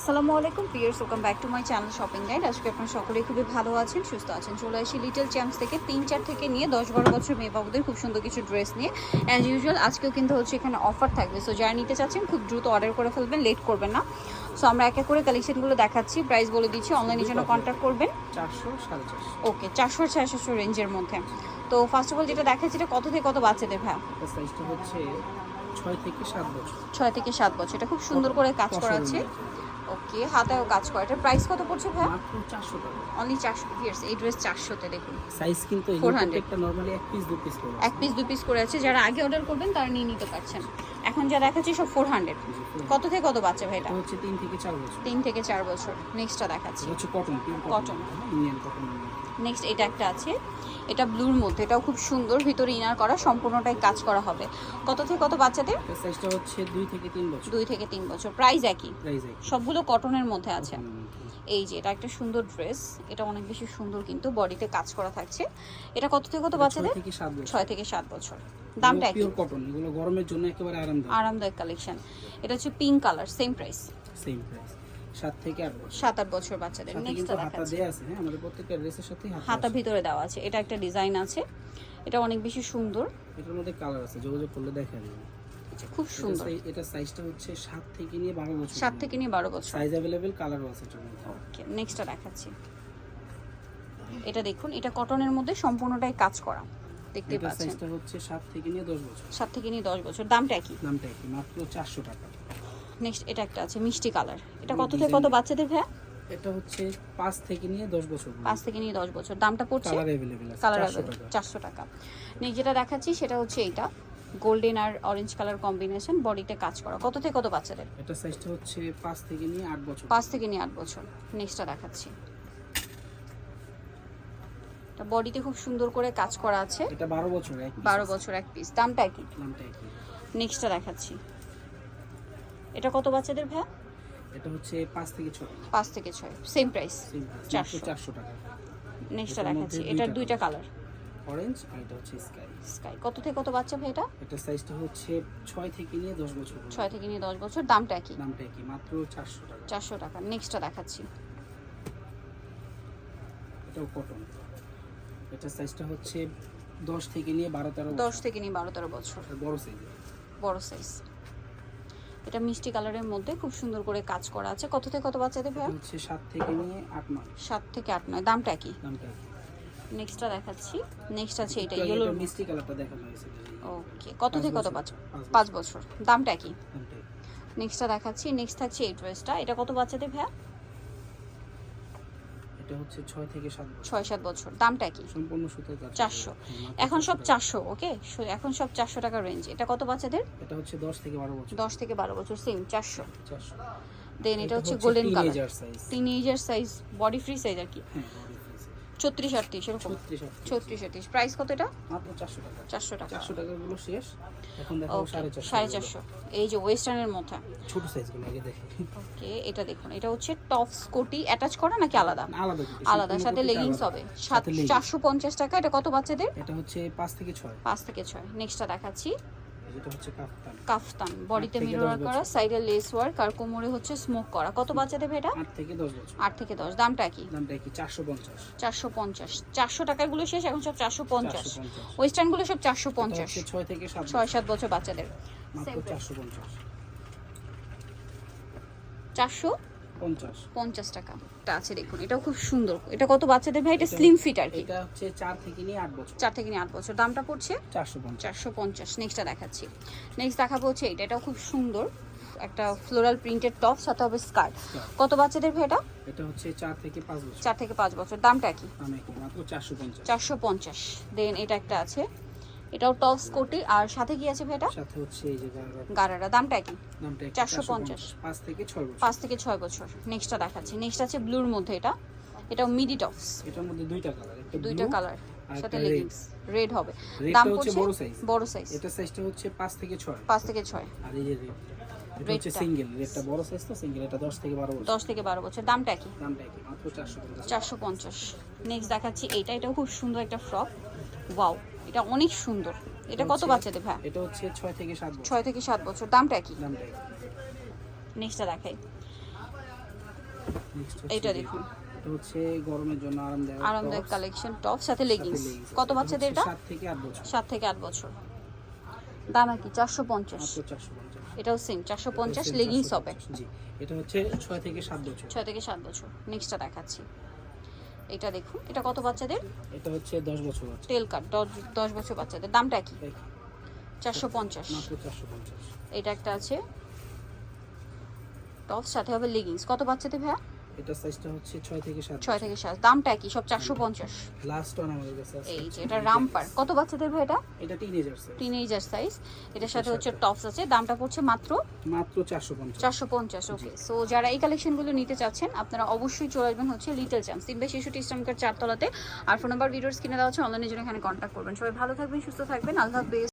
আসসালামু আলাইকুম pears welcome back to my channel shopping guide আজকে আপনারা সকলেই খুবই ভালো আছেন সুস্থ আছেন। চলে আসি লিটল চ্যাম্পস থেকে তিন চার থেকে নিয়ে দশ বারো বছর মেয়ে বাবুদের খুব সুন্দর কিছু ড্রেস নিয়ে। অ্যাজ ইউজুয়াল আজকেও কিন্তু হচ্ছে এখানে অফার থাকবে। সো যারা নিতে চাচ্ছেন খুব দ্রুত অর্ডার করে ফেলবেন লেট করবেন না। সো আমরা এক এক করে কালেকশনগুলো দেখাচ্ছি প্রাইস বলে দিচ্ছি অনলাইনের জন্য কন্ট্যাক্ট করবেন। চারশো সাড়ে ওকে চারশো সাড়ে চারশো রেঞ্জের মধ্যে। তো ফার্স্ট অফ অল যেটা দেখাচ্ছি এটা কত থেকে কত বাচ্চাদের সাইজটা হচ্ছে ছয় থেকে সাত বছর। ছয় থেকে সাত বছর। এটা খুব সুন্দর করে কাজ করা আছে। ওকে হাতায়ও কাজ করা। এটার প্রাইস কত পড়ছে ভ্যা মাত্র চারশো টাকা। অনলি চারশো ইয়ার্স এই ড্রেস চারশোতে দেখুন। সাইজ কিন্তু এই প্রত্যেকটা নরমালি এক পিস দু পিস করে এক পিস দু পিস করে আছে। যারা আগে অর্ডার করবেন তারা নিয়ে নিতে পারছেন। এখন যা দেখাচ্ছি সব ফোর হান্ড্রেড কত থেকে কত বাচ্চা ভাই এটা? হচ্ছে তিন থেকে চার বছর। তিন থেকে চার বছর। নেক্সটটা দেখাচ্ছি। হচ্ছে cotton Cotton. Indian cotton next এটা একটা আছে। এটা ব্লুর মধ্যে। এটাও খুব সুন্দর। ভিতরে ইনার করা সম্পূর্ণটাই কাজ করা হবে। কত থেকে কত বাচ্চাদের? সাইজটা হচ্ছে দুই থেকে তিন বছর। দুই থেকে তিন বছর। প্রাইস একই? সবগুলো কটনের মধ্যে আছে। এই যে এটা একটা সুন্দর ড্রেস এটা অনেক বেশি সুন্দর কিন্তু বডিতে কাজ করা থাকছে। এটা কত থেকে কত বাচ্চাদের ছয় থেকে সাত বছর। ছয় থেকে সাত বছর। দামটা একই? পিওর কটন এগুলো গরমের জন্য একেবারে আরামদায়ক। আরামদায়ক কালেকশন এটা হচ্ছে pink colour same price same price সাত থেকে আট বছর। সাত আট বছর বাচ্চাদের। নেক্সট হাতা দেয়া আছে হ্যাঁ? আমাদের প্রত্যেকটা ড্রেসের সাথে হাতা ভিতরে দেওয়া আছে। এটা একটা ডিজাইন আছে। এটা অনেক বেশি সুন্দর। এটার মধ্যে কালার আছে যোগাযোগ করলে দেখা যাবে খুব সুন্দর। এটা সাইজটা হচ্ছে সাত থেকে নিয়ে বারো বছর। সাত থেকে নিয়ে বারো বছর। সাইজ অ্যাভেলেবেল কালারও আছে ওকে নেক্সটটা দেখাচ্ছি। এটা দেখুন এটা কটনের মধ্যে সম্পূর্ণটাই কাজ করা। দেখতে এটা পাচ্ছেন। সাইজটা হচ্ছে সাত থেকে নিয়ে দশ বছর। সাত থেকে নিয়ে দশ বছর। দামটা কি? দামটা কি? মাত্র চারশো টাকা। নেক্সট এটা একটা আছে মিষ্টি কালার। এটা কত থেকে কত বাচ্চাদের ভাইয়া? এটা হচ্ছে পাঁচ থেকে নিয়ে দশ বছর পাঁচ থেকে নিয়ে দশ বছর। দামটা পড়ছে? কালার অ্যাভেলেবেল আছে কালার চারশো টাকা। টাকা। নেক্সট যেটা দেখাচ্ছি সেটা হচ্ছে এইটা। গোল্ডেন আর অরেঞ্জ কালার কম্বিনেশন বডিতে কাজ করা। কত থেকে কত বাচ্চাদের? এটা সাইজটা হচ্ছে পাঁচ থেকে নিয়ে আট বছর। পাঁচ থেকে নিয়ে আট বছর। নেক্সটটা দেখাচ্ছি। এটা বডিতে খুব সুন্দর করে কাজ করা আছে। এটা বারো বছর এক piece বারো আছে। বছর এক পিস দামটা কি দামটা একই। নেক্সটটা দেখাচ্ছি। এটা কত বাচ্চাদের ভাইয়া? এটা হচ্ছে পাঁচ থেকে ছয়। পাঁচ থেকে ছয়। সেম প্রাইস Same price, মাত্র চারশো। চারশো টাকা। নেক্সটটা দেখাচ্ছি। এটার দুইটা কালার অরেঞ্জ আর এটা হচ্ছে স্কাই স্কাই কত থেকে কত বাচ্চা ভাই এটা? এটা সাইজটা হচ্ছে ছয় থেকে নিয়ে দশ বছর ছয় থেকে নিয়ে দশ বছর। দামটা কি দামটা একই। মাত্র চারশো টাকা। চারশো টাকা। নেক্সটটা দেখাচ্ছি। এটাও কটন এটা সাইজটা হচ্ছে দশ থেকে নিয়ে বারো তেরো দশ থেকে নিয়ে বারো তেরো বছর। বছর বড় সাইজ বড় সাইজ এটা মিষ্টি কালারের মধ্যে খুব সুন্দর করে কাজ করা আছে। কত থেকে কত বাচ্চাদের ভাইয়া? হচ্ছে 7 থেকে নিয়ে 8 নয়। 7 থেকে 8 নয়। দামটা কি? দামটা। নেক্সটটা দেখাচ্ছি। নেক্সট আছে এটা ইয়েলো মিষ্টি কালারটা দেখানো হয়েছে। ওকে কত থেকে কত। বাচ্চা? পাঁচ পাঁচ বছর। দামটা কি? দামটা। নেক্সটটা দেখাচ্ছি। নেক্সট থাকছে এই ড্রেসটা এটা কত বাচ্চাদের ভাইয়া? এটা হচ্ছে 6 থেকে সাত বছর। ছয় সাত বছর। দামটা কি? সম্পূর্ণ সুতার কাজ। চারশো। হুম, মাত্র এখন সব টাকা। চারশো ওকে? এখন সব চারশো টাকা রেঞ্জ এটা কত বাচ্চাদের? এটা হচ্ছে দশ থেকে বারো বছর। দশ থেকে বারো বছর সেম চারশো। চারশো। দেন এটা হচ্ছে golden colour teenager size teenager size body free size আর কি। হ্যাঁ। ছত্রিশ আটত্রিশ এরকম। ছত্রিশ আটত্রিশ। প্রাইস কত এটা? চারশো টাকা। চারশো টাকা। চারশো টাকাগুলো শেষ। এখন সাড়ে চারশো। এই যে ওয়েস্টার্নের মধ্যে ছোট সাইজগুলো আগে দেখে। ওকে এটা দেখুন। এটা হচ্ছে টপ স্কোটি অ্যাটাচ করা নাকি আলাদা? আলাদা আলাদা সাথে লেগিংস হবে। সাত সাথে চারশো পঞ্চাশ টাকা। এটা কত বাচ্চাদের? এটা হচ্ছে পাঁচ থেকে ছয়। পাঁচ থেকে ছয়। নেক্সটটা দেখাচ্ছি। কাফতান। কাফতান বডিতে মিরর করা সাইডে লেস ওয়ার্ক আর কোমরে হচ্ছে স্মোক করা। কত বাচ্চা দেবে এটা? 8 থেকে 10 বছর। 8 থেকে 10 দামটা কি? দামটা কি? 450 450 400 টাকারগুলো শেষ এখন সব 450 ওয়েস্টার্নগুলো সব 450 6 থেকে ছয় সাত বছর বাচ্চাদের। চারশো 450 400 পঞ্চাশ। টাকা। এটা আছে দেখুন এটাও খুব সুন্দর। এটা কত বাচ্চাদের ভাই? এটা স্লিম ফিট আর কি। এটা হচ্ছে চার থেকে নিয়ে আট বছর। চার থেকে নিয়ে আট বছর। দামটা পড়ছে? চারশো চারশো পঞ্চাশ। নেক্সটটা দেখাচ্ছি। নেক্সট দেখাবো হচ্ছে এটা। এটাও খুব সুন্দর। একটা ফ্লোরাল প্রিন্টেড টপ সাথে হবে স্কার্ট কত বাচ্চাদের ভাই এটা? এটা হচ্ছে চার থেকে পাঁচ বছর। চার থেকে পাঁচ বছর। দামটা কি? দামে কি মাত্র চারশো পঞ্চাশ। চারশো পঞ্চাশ। দেন এটা একটা আছে। এটাও টপ স্কোটি আর সাথে কি আছে ভাই এটা সাথে হচ্ছে এই যে গারারা। দামটা কি? দামটা একটু 450 পাঁচ থেকে ছয় বছর। পাঁচ থেকে ছয় বছর। নেক্সটটা দেখাচ্ছি। নেক্সট আছে ব্লুর মধ্যে এটা। এটাও মিডি টপস এটার মধ্যে দুইটা কালার একটা দুইটা কালার সাথে লেগিংস রেড হবে। দাম হচ্ছে পড়ছে বড় size। বড় সাইজ এটা সাইজটা হচ্ছে পাঁচ থেকে ছয়। পাঁচ থেকে ছয়। আর এই যে এটা হচ্ছে সিঙ্গেল রেডটা বড় সাইজ তো সিঙ্গেল এটা দশ থেকে বারো বছর। দশ থেকে বারো বছর। দামটা কি? দামটা কি মাত্র চারশো পঞ্চাশ। চারশো পঞ্চাশ। নেক্সট দেখাচ্ছি এইটা। এটাও খুব সুন্দর একটা ফ্রক ওয়াও এটা অনেক সুন্দর। এটা কত বাচ্চাদের ভাই? এটা হচ্ছে ছয় থেকে সাত বছর। ছয় থেকে সাত বছর। দামটা কি? দামটা নেক্সটটা দেখাই। এইটা দেখুন। এটা হচ্ছে গরমের জন্য আরামদায়ক আরামদায়ক কালেকশন টপ সাথে লেগিংস কত এটা বাচ্চাদের এটা? সাত থেকে আট বছর। সাত থেকে আট বছর। দাম কি? চারশো পঞ্চাশ। মাত্র চারশো পঞ্চাশ। এটাও সেম চারশো পঞ্চাশ লেগিংস হবে। জি এটা হচ্ছে ছয় থেকে সাত বছর। ছয় থেকে সাত বছর। নেক্সটটা দেখাচ্ছি। এটা দেখুন এটা কত বাচ্চাদের? এটা হচ্ছে দশ বছর বাচ্চা। তেল কাট দশ বছর বাচ্চাদের। দামটা কি? এই, চারশো পঞ্চাশ। মাত্র চারশো পঞ্চাশ। এটা একটা আছে। টপস সাথে হবে লেগিংস কত বাচ্চাদের ভাইয়া? এটা সাইজটা হচ্ছে ছয় থেকে সাত ছয় থেকে সাত দামটা কি সব চারশো পঞ্চাশ। লাস্ট ওয়ান আমাদের কাছে আছে। এই যে এটা রামপার। কত বাচ্চাদের ভাই এটা? এটা টিনেজার সাইজ টিনেজার সাইজ এটার সাথে হচ্ছে টপস আছে। দামটা পড়ছে মাত্র মাত্র চারশো পঞ্চাশ। চারশো পঞ্চাশ ওকে সো যারা এই কালেকশনগুলো নিতে চাচ্ছেন আপনারা অবশ্যই চলে আসবেন হচ্ছে লিটল চ্যাম্প তিনবে শিশুটি ইসলামকার চারতলাতে। আর ফোন নাম্বার ভিডিওর স্ক্রিনে দেওয়া আছে অনলাইনে জন্য এখানে কন্ট্যাক্ট করবেন। সবাই ভালো থাকবেন সুস্থ থাকবেন। আল্লাহ হাফেজ।